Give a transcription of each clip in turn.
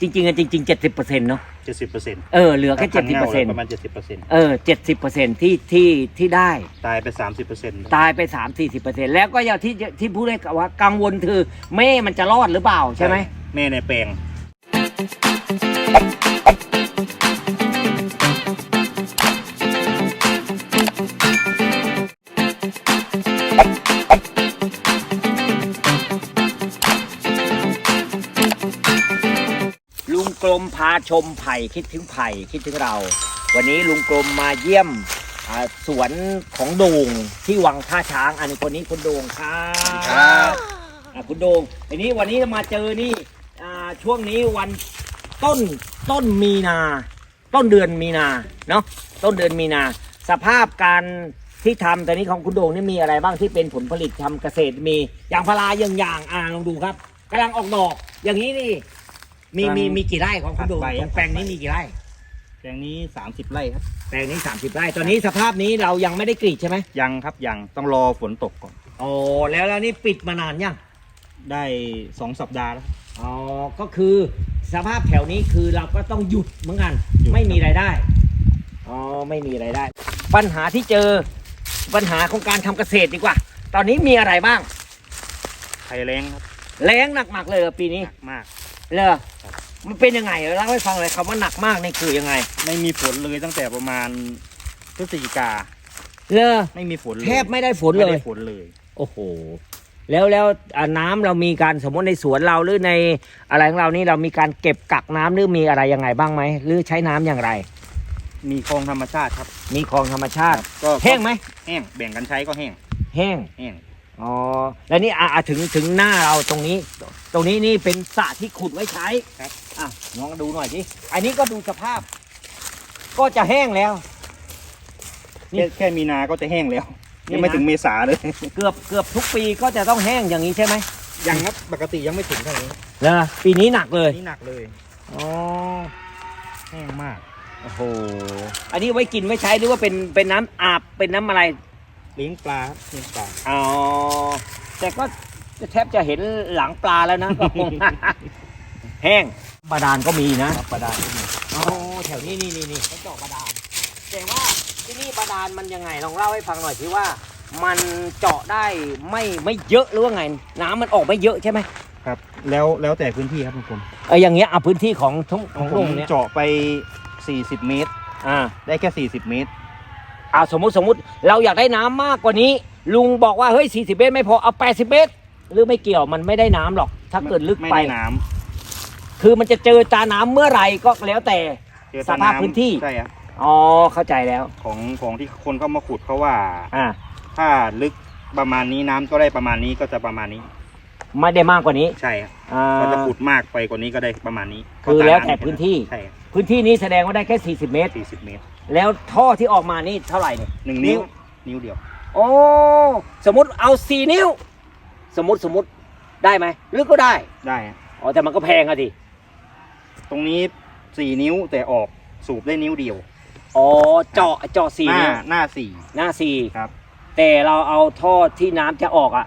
จริงๆอะจริงๆเจ็ดสิบเปอร์เซ็นต์เนาะเจ็ดสิบเปอร์เซ็นต์เออเหลือแค่เจ็ดสิบเปอร์เซ็นต์ประมาณเจ็ดสิบเปอร์เซ็นต์เออเจ็ดสิบเปอร์เซ็นต์ที่ที่ที่ได้ ตายไปสามสิบเปอร์เซ็นต์ตายไปสามสี่สิบเปอร์เซ็นต์แล้วก็อย่างที่ที่พูดได้ว่ากังวลคือแม่มันจะรอดหรือเปล่าใช่ไหมแม่ในแปลง มพาชมไผ่คิดถึงไผ่คิดถึงเรา วันนี้ลุงกลมมาเยี่ยมอ่าสวนของโด่งที่วังท่าช้างอันนี้คนนี้คุณโด่งครับครับอะคุณโด่งทีนี้วันนี้มาเจอนี่อ่าช่วงนี้วันต้นต้นมีนา ต้นเดือนมีนาเนาะต้นเดือนมีนา สภาพการที่ทำตอนนี้ของคุณโด่งนี่มีอะไรบ้างที่เป็นผลผลิตทำเกษตรมีอย่างพาราอย่างอย่างอ่าลองดูครับกำลังออกดอก อย่างนี้นี่ มีมีมีกี่ไร่ของคุณโด่งตรงแปลงนี้มีกี่ไร่ แปลงนี้สามสิบไร่ครับ แปลงนี้ 30 ไร่ ตอนนี้สภาพนี้เรายังไม่ได้กรีดใช่ไหมยังครับยังต้องรอฝนตกก่อน โอ้แล้วแล้วนี่ปิดมานานยัง ได้สองสัปดาห์แล้ว อ๋อ ก็คือสภาพแถวนี้คือเราก็ต้องหยุดเหมือนกัน หยุด ไม่มีรายได้ อ๋อ ไม่มีรายได้ ปัญหาที่เจอ ปัญหาของการทำเกษตรดีกว่า ตอนนี้มีอะไรบ้างไทยแรงครับแล้งหนักๆเลยเหรอปีนี้ หนักมาก เลอมันเป็นยังไงเล่าให้ฟังเลยคำว่าหนักมากนี่คือยังไง ไม่มีฝนเลยตั้งแต่ประมาณพฤศจิกาเลอไม่มีฝนเลยแทบไม่ได้ฝนเลไม่ยได้ฝนเลย โอ้โห แล้วแล้วอ่าน้ำเรามีการสมมติในสวนเราหรือในอะไรของเรานี่เรามีการเก็บกักน้ำหรือมีอะไรยังไงบ้างไหมหรือใช้น้ำอย่างไร มีคลองธรรมชาติครับ มีคลองธรรมชาติ ก็แห้งไหมแห้งแบ่งกันใช้ก็แห้ง แห้งแห้ง อ๋อแล้วนี่อะอะถึงถึงหน้าเราตรงนี้ ตรงนี้นี่เป็นสระที่ขุดไว้ใช้ครับ อะลองดูหน่อยสิอันนี้ก็ดูสภาพ ก็จะแห้งแล้ว นี่ แค่แค่มีนาก็จะแห้งแล้วนี่ยังไม่นะถึงเมษาเลย เกือบเกือบทุกปีก็จะต้องแห้งอย่างนี้ใช่ไหมยังครับปกติยังไม่ถึงเท่านี้เหรอปีนี้หนักเลยนี่หนักเลยอ๋อแห้งมาก โอ้โหอันนี้ไว้กินไว้ใช้หรือว่าเป็นเป็นน้ำอาบเป็นน้ำอะไร เลี้ยงปลาครับเลี้ยงปลาอ๋อแต่ก็แทบจะเห็นหลังปลาแล้วนะ ก็คงแห้งบาดาลก็มีนะครับปลาดาขึ้นมาอ๋อแถวนี้นี่นี่นี่เขาเจาะบาดาลแต่ว่าที่นี่บาดาลมันยังไงลองเล่าให้ฟังหน่อยสิว่า มันเจาะได้ไม่ไม่เยอะหรือว่าไง น้ำมันออกไม่เยอะใช่ไหมครับ แล้วแล้วแต่พื้นที่ครับคุณผมเอออย่างเงี้ยเอาพื้นที่ของทั้งขขอองงโรผมงเนี้ยเจาะไป 40 เมตร อ่า ได้แค่ 40 เมตร อ่าสมมุติสมมุติเราอยากได้น้ำมากกว่านี้ ลุงบอกว่าเฮ้ย 40 เมตรไม่พอเอา 80 เมตร หรือไม่เกี่ยวมันไม่ได้น้ำหรอก ถ้าเกิดลึกไม่ไปได้น้คือมันจะเจอตาน้ำเมื่อไหร่ก็แล้วแต่ำเจอสภาพพื้นที่ใช่ครับอ๋อเข้าใจแล้วของของที่คนเข้ามาขุดเขาว่า อ่า ถ้าลึกประมาณนี้น้ำก็ได้ประมาณนี้ก็จะประมาณนี้ ไม่ได้มากกว่านี้ใช่ครับอ่าก็จะขุดมากไปกว่านี้ก็ได้ประมาณนี้ คือแล้วแต่พื้นที่ใช่ครับพื้นที่นี้แสดงว่าได้แค่ 40 เมตร 40 เมตร แล้วท่อที่ออกมานี่เท่าไหร่เนี่ยหนึ่งนิ้ว นิ้วเดียว โอ้สมมติเอา4นิ้ว สมมติสมมติได้ไหมหรือก็ได้ได้ฮะอ๋อแต่มันก็แพงอะดิตรงนี้4นิ้วแต่ออกสูบได้นิ้วเดียวอ๋อเจาะเจาะสี่หน้านิ้วหน้าสี่หน้าสี่ครับ แต่เราเอาท่อที่น้ำจะออกอะ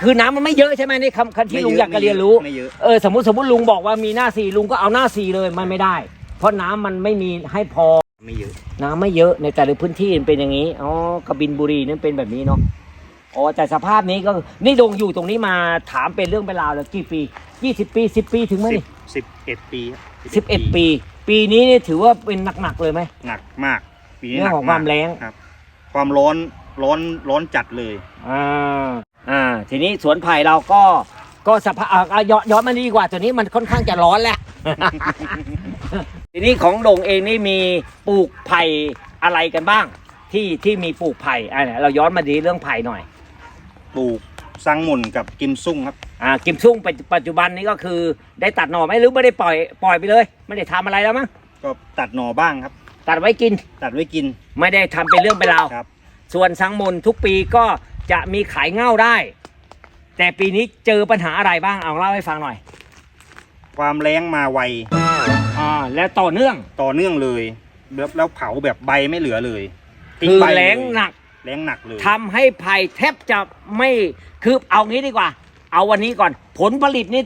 คือน้ำมันไม่เยอะใช่ไหมนี่คำคำที่ลุงอยากจะเรียนรู้ ไม่เยอะเออสมมติสมมติลุงบอกว่ามีหน้าสี่ลุงก็เอาหน้าสี่เลยมันไม่ได้ เพราะน้ำมันไม่มีให้พอ ไม่เยอะ น้ำไม่เยอะในแต่ละพื้นที่มันเป็นอย่างนี้ อ๋อกบินบุรีนั่นเป็นแบบนี้เนาะ อ๋อ แต่สภาพนี้ก็นี่ลงอยู่ตรงนี้มาถามเป็นเรื่องเป็นราวเลยกี่ปียี่สิบปีสิบปีถึงไหมสินี่บสิบเอ็ดปีครับสิบเอ็ดปี ปีนี้นี่ถือว่าเป็นหนักๆเลยไหม หนักมาก ปีนี้เรื่หองนักของความแรงครับ ความร้อนร้อนร้อนจัดเลย อ่า อ่า ทีนี้สวนไผ่เราก็ก็สภาพอะอะย้อนย้อนมาดีกว่าตัวนี้มันค่อนข้างจะร้อนแหละ ทีนี้ของโด่งเองนี่มีปลูกไผ่อะไรกันบ้าง ที่ที่มีปลูกไผ่อ่าเราย้อนมาดีเรื่องไผ่หน่อย ปลูกซังหมุนกับกิมซุ่งครับ อ่ากิมซุ่งปัจปัจจุบันนี้ก็คือได้ตัดหน่อไหมหรือไม่ได้ปล่อยปล่อยไปเลย ไม่ได้ทำอะไรแล้วมั้งก็ตัดหน่อบ้างครับ ตัดไว้กิน ตัดไว้กิน ไม่ได้ทำเป็นเรื่องเป็นราวครับ ส่วนสังมนทุกปีก็จะมีขายเง่าได้ แต่ปีนี้เจอปัญหาอะไรบ้างเอาเล่าให้ฟังหน่อย ความแรงมาไวอ่า และต่อเนื่อง ต่อเนื่องเลยแล้วแล้วเผาแบบใบไม่เหลือเลยทิ้คือใบเยแรงหนักแรงหนักเลย ทำให้ไผ่แทบจะไม่คือเอางี้ดีกว่า เอาวันนี้ก่อน ผลผลิตนี่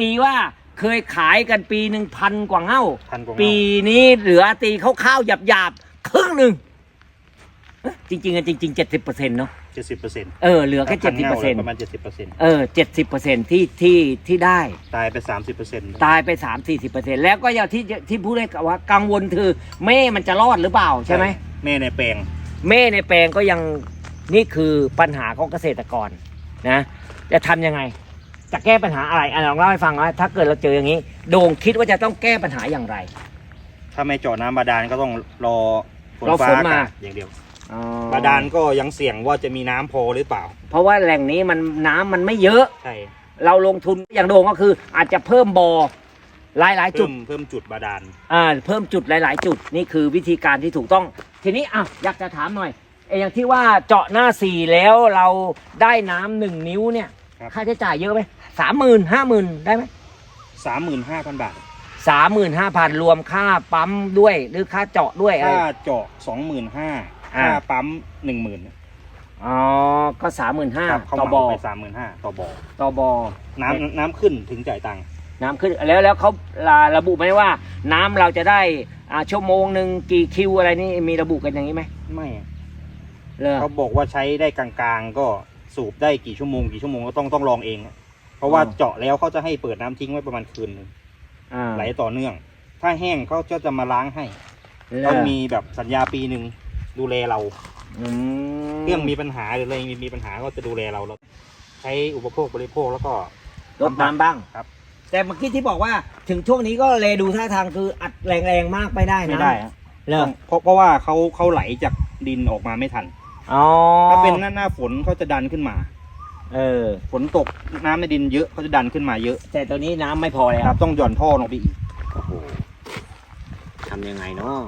ตีว่าเคยขายกันปีหนึ่งพันกว่าเง่าพันกว่าปีนี้เหลือตีข้าวๆหยาบๆครึ่งหนึ่งเอ๊ะจริงๆอะจริงๆเจ็ดสิบเปอร์เซ็นต์เนาะ เจ็ดสิบเปอร์เซ็นต์เออเหลือแค่เจ็ดสิบเปอร์เซ็นต์ประมาณเจ็ดสิบเปอร์เซ็นต์เออเจ็ดสิบเปอร์เซ็นต์ที่ที่ที่ได้ ตายไปสามสิบเปอร์เซ็นต์ตายไปสามสี่สิบเปอร์เซ็นต์แล้วก็อย่างที่ที่พูดได้ว่ากังวลคือแม่มันจะรอดหรือเปล่าใช่ไหมแม่ในแปลง แม่ในแปลงก็ยังนี่คือปัญหาของเกษตรกรนะจะทำยังไง จะแก้ปัญหาอะไรอะลองเล่าให้ฟังว่าถ้าเกิดเราเจออย่างนี้ โด่งคิดว่าจะต้องแก้ปัญหาอย่างไร ถ้าไม่เจาะน้ำบาดาลก็ต้องรอฝนรอฟ้าฝนอามากาศอย่างเดียว อ๋อบาดาลก็ยังเสี่ยงว่าจะมีน้ำพอหรือเปล่า เพราะว่าแหล่งนี้มันน้ำมันไม่เยอะ ใช่เราลงทุนอย่างโด่งก็คือ อาจจะเพิ่มบอ่อหลายหลายๆจุเพิ่ด มเพิ่มจุดบาดาล อ่าเพิ่มจุดหลาย ๆ จุดนี่คือวิธีการที่ถูกต้อง ทีนี้อะอยากจะถามหน่อยไอ้อย่างที่ว่าเจาะหน้าสี่แล้วเราได้น้ำหนึ่งนิ้วเนี่ย ครับ ค่าใช้จ่ายเยอะไหมสามหมื่นห้าหมื่นได้ไหมสามหมื่นห้าพันบาท สามหมื่นห้าพันรวมค่าปั๊มด้วยหรือค่าเจาะด้วยอะไรค่าเจาะสองหมื่นห้า อ่า ค่าปั๊มหนึ่งหมื่นอ๋อ ก็สามหมื่นห้าครับเขาต่อเหบมาอไปสามหมื่นห้าต่อบอต่อบอ น้ำน้ำขึ้นถึงจ่ายตังค์น้ำขึ้นแล้วแล้วเขาระบุไหมว่า น้ำเราจะได้อ่าชั่วโมงหนึ่งกี่คิวอะไรนี่มีระบุกันอย่างนี้ไหมไม่เลยเขาบอกว่าใช้ได้กลางๆ ก็สูบได้กี่ชั่วโมงกี่ชั่วโมงก็ต้องต้องลองเองเพราะว่าเจาะแล้วเขาจะให้เปิดน้ำทิ้งไว้ประมาณคืนหนึงอ่าไหลต่อเนื่อง ถ้าแห้งเขาก็จะมาล้างให้ เลต้องยมีแบบสัญญาปีหนึ่ง ดูแลเรา อืมเครื่องมีปัญหาหรืออะไรมีมีปัญหาก็จะดูแลเราเราใช้อุปโภคบริโภคแล้วก็ ลดน้ำบ้างครับ แต่เมื่อกี้ที่บอกว่าถึงช่วงนี้ก็เลยดูท่าทางคืออัดแรงๆมากไปได้นะไม่ได้ฮะเลยเพราะเพราะว่าเขาเขาไหลจากดินออกมาไม่ทัน อ๋อถ้าเป็นหน้าหน้าฝนเขาจะดันขึ้นมา เออ ฝนตกน้ำในดินเยอะเขาจะดันขึ้นมาเยอะแต่ตัวนี้น้ำไม่พอแล้วครับ ต้องหย่อนท่อลงไปอีกโอ้โหทำยังไงเนาะ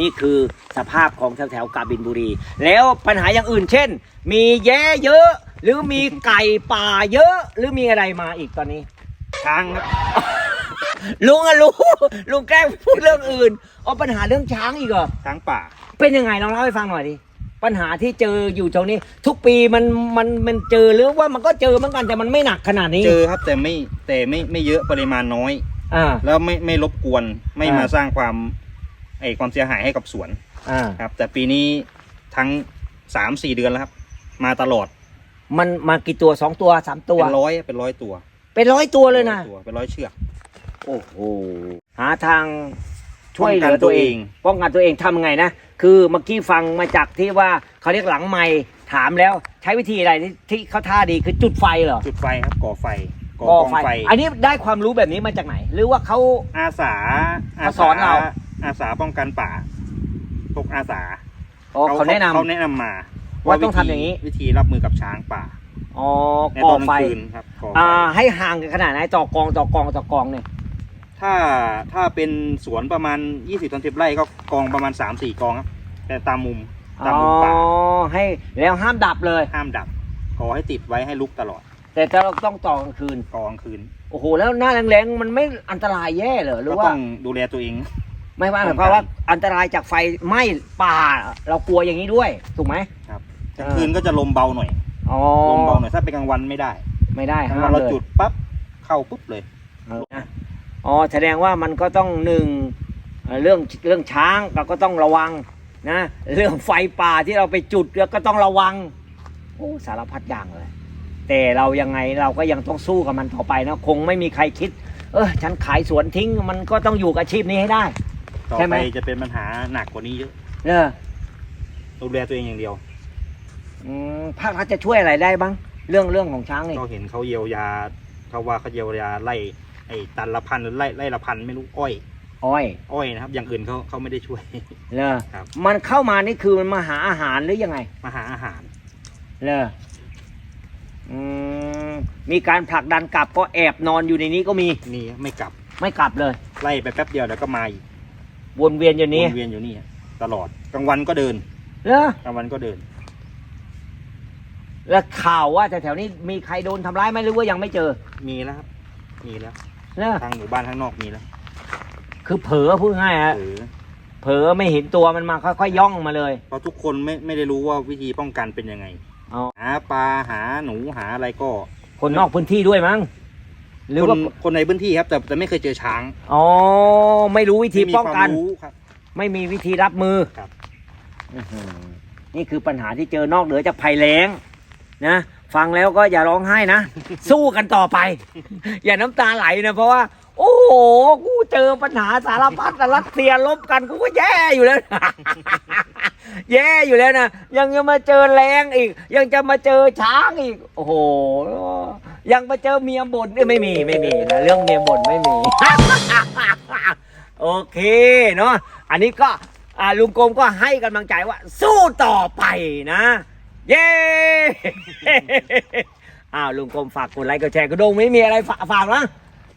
นี่คือสภาพของแถวแถวๆกาบินบุรี แล้วปัญหาอย่างอื่นเช่น มีแย้เยอะ หรือมีไก่ป่าเยอะ หรือมีอะไรมาอีกตอนนี้ ช้างครับลุงอะรู้ลุงแกล้งพูดเรื่องอื่นเอาปัญหาเรื่องช้างอีกเหรอช้างป่า เป็นยังไงลองเล่าให้ฟังหน่อยดิปัญหาที่เจออยู่ตรงนี้ ทุกปีมันมันมันเจอหรือว่ามันก็เจอเหมือนกันแต่มันไม่หนักขนาดนี้ เจอครับแต่ไม่แต่ไม่ไม่เยอะปริมาณน้อย อ่า แล้วไม่ไม่รบกวนไม่อ่ามมาสร้างความ ไอความเสียหายให้กับสวนอ่าครับ แต่ปีนี้ทั้งสามสี่เดือนแล้วครับ มาตลอด มันมากี่ตัวสองตัวสามตัว เป็นร้อยเป็นร้อยตัว เป็นร้อยตัวเลยนะร้อตัวเป็นร้อยเชือก โอ้โหหาทางช่วยเหลือตัวเอง ป้องกันตัวเองป้องกันตัวเองทำยังไงนะ คือเมื่อกี้ฟังมาจากที่ว่าเขาเรียกหลังไม่ถามแล้วใช้วิธีอะไรที่ที่เขาท่าดีคือจุดไฟเหรอ จุดไฟครับก่อไฟก่อก่อกองไฟไฟ อันนี้ได้ความรู้แบบนี้มาจากไหน หรือว่าเขาอาสาเขาสอนเรา อาสาป้องกันป่าพวกอาสาอ๋อเขาแนะนำ เขาแนะนำมาว่าต้องวิธีทำอย่างนี้วิธีรับมือกับช้างป่า อ๋อในก่ตออนกลางไฟ คืนครับก่อไฟอ่า ให้ห่างกันขนาดไหนต่อกองต่อกองต่อกองเนี่ย ถ้าถ้าเป็นสวนประมาณ 20 30ไร่ก็กองประมาณ 3 4 กองครับ แต่ตามมุมตามอ๋อ มุมป่าให้แล้วห้ามดับเลย ห้ามดับขอให้ติดไว้ให้ลุกตลอดแต่ถ้าเราต้องต่อกลางคืน กองคืน โอ้โห แล้วหน้าแรงๆ มันไม่อันตรายแย่เหรอหรือก็ว่า ต้องดูแลตัวเอง ไม่ว่าหป้มาอยงกันความว่าอันตรายจากไฟไหม้ป่า เรากลัวอย่างนี้ด้วย ถูกไหมกลางคืนก็จะลมเบาหน่อยอ๋อลมเบาหน่อยถ้าเป็นกลางวันไม่ได้ ไม่ได้กลางห้าวันมเราเลยจุดปั๊บเข้าปุ๊บเลยเออนะอ๋อแสดงว่ามันก็ต้องหนึ่งเอ่อเรื่องเรื่องช้างเราก็ต้องระวังนะเรื่องไฟป่าที่เราไปจุดเราก็ต้องระวังโอ้สารพัดอย่างเลย แต่เรายังไงเราก็ยังต้องสู้กับมันต่อไปนะคงไม่มีใครคิด เออฉันขายสวนทิ้งมันก็ต้องอยู่กับอาชีพนี้ให้ได้ ต่อใช่ไหไปมจะเป็นปัญหาหนักกว่านี้เยอะเนอะดูแลตัวเองอย่างเดียว อืมภาครัฐจะช่วยอะไรได้บ้าง เรื่องเรื่องของช้างนี่ก็เห็นเขาเยียวยาเขาว่าเขาเยียวยาไล่ไอ้ตันละพันหรือไล่ไล่ละพันไม่รู้อ้อย อ้อยอ้อยนะครับ อย่างอื่นเขาเขาไม่ได้ช่วยเนอะครับ มันเข้ามานี่คือมันมาหาอาหารหรือยังไง มาหาอาหารเนอะอืมมีการผลักดันกลับก็แอบนอนอยู่ในนี้ก็มีนี่ไม่กลับ ไม่กลับเลย ไล่ไปแป๊บเดียวเดี๋ยวก็มาอีก วนเวียนอยู่นี้วนเวียนอยู่นี่ตลอดกลางวันก็เดินเนอะกลางวันก็เดิน แล้วข่าวว่าแถวๆนี้มีใครโดนทำร้ายไหมหรือว่ายังไม่เจอ มีแล้วครับ มีแล้วเนอะทางหมู่บ้านข้างนอกมีแล้วคือเผลอพูดง่ายฮะหรือเผลอไม่เห็นตัวมันมาค่อยๆย่องมาเลยเพราะทุกคนไม่ไม่ได้รู้ว่าวิธีป้องกันเป็นยังไงเอาหาปลาหาหนูหาอะไรก็ คนนอกพื้นที่ด้วยมั้ง หรือคนว่าคนในพื้นที่ครับ แต่แต่ไม่เคยเจอช้างอ๋อไม่รู้วิธีไม่มีป้องกัน ความรู้ครับ ไม่มีวิธีรับมือครับ อื้อหือนี่คือปัญหาที่เจอนอกเหนือจากภัยแล้งนะ ฟังแล้วก็อย่าร้องไห้นะ สู้กันต่อไป อย่าน้ำตาไหลนะ เพราะว่า โอ้โห กูเจอปัญหาสารพัดนะรัสเซียลบกันกูก็แย่อยู่แล้ว แย่อยู่แล้วนะ ยังจะมาเจอแรงอีก ยังจะมาเจอช้างอีก โอ้โห ยังมาเจอเมียบ่นไม่มีไม่มีนะเรื่องเมียบ่นไม่มี โอเคเนาะ อันนี้ก็ลุงกรมก็ให้กำลังใจว่า สู้ต่อไปนะ เย้อ้าวลุงกรมฝากกดไลค์กดแชร์กระดงไม่มีอะไรฝากฝากนะ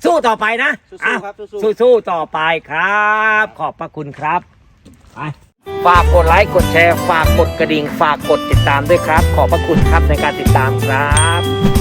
สู้ต่อไปนะสู้ๆอ้าวครับสู้สู้ๆต่อไปครับ ขอบพระคุณครับไปฝากกดไลค์กดแชร์ ฝากกดกระดิ่ง ฝากกดติดตามด้วยครับ ขอบพระคุณครับในการติดตามครับ